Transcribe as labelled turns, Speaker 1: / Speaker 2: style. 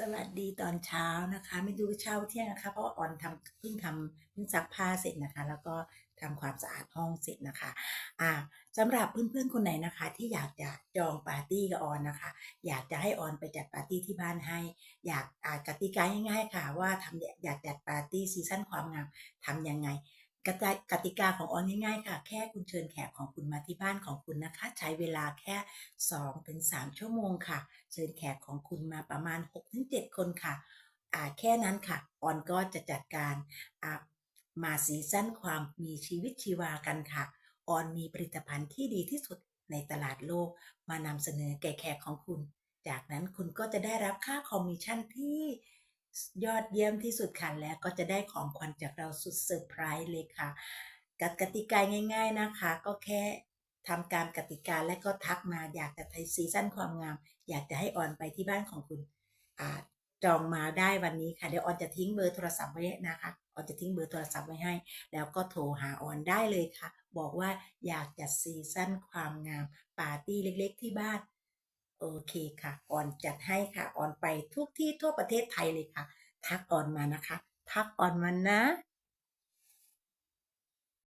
Speaker 1: สวัสดีตอนเช้านะคะ ไม่ดูเช้าเที่ยงนะคะ เพราะาออนทำเพิ่งทำเพิ่งซักผ้าเสร็จนะคะ แล้วก็ทำความสะอาดห้องเสร็จนะคะอ่าสำหรับเพื่อนๆคนไหนนะคะ ที่อยากจะจองปาร์ตี้กับออนนะคะ อยากจะให้ออนไปจัดปาร์ตี้ที่บ้านให้ อยากอ่ากติกาง่ายๆค่ะ ว่าทำอยากจัดปาร์ตี้ซีซั่นความงามทำยังไง กติกติกาของออนง่ายๆค่ะ แค่คุณเชิญแขกของคุณมาที่บ้านของคุณนะคะ ใช้เวลาแค่2-3ชั่วโมงค่ะ เชิญแขกของคุณมาประมาณ 6-7 คนค่ะอ่าแค่นั้นค่ะออนก็จะจัดการอ่ามาซีซั่นความมีชีวิตชีวากันค่ะออนมีผลิตภัณฑ์ที่ดีที่สุดในตลาดโลก มานำเสนอแก่แขกของคุณ จากนั้นคุณก็จะได้รับค่าคอมมิชชั่นที่ ยอดเยี่ยมที่สุดค่ะและก็จะได้ของขวัญจากเราสุดเซอร์ไพรส์เลยค่ะกกติกาง่าย ๆนะคะ ก็แค่ทำการกติกาและก็ทักมาอยากจะไทยซีซั่นความงาม อยากจะให้ออนไปที่บ้านของคุณอจองมาได้วันนี้ค่ะเดี๋ยวออนจะทิ้งเบอร์โทรศัพท์ไว้นะคะออนจะทิ้งเบอร์โทรศัพท์ไว้ให้ แล้วก็โทรหาออนได้เลยค่ะ บอกว่าอยากจัดซีซั่นความงามปาร์ตี้เล็ก ๆ ที่บ้าน โอเคค่ะ ออนจัดให้ค่ะออนไปทุกที่ทั่วประเทศไทยเลยค่ะ ทักออนมานะคะ ทักออนมานะ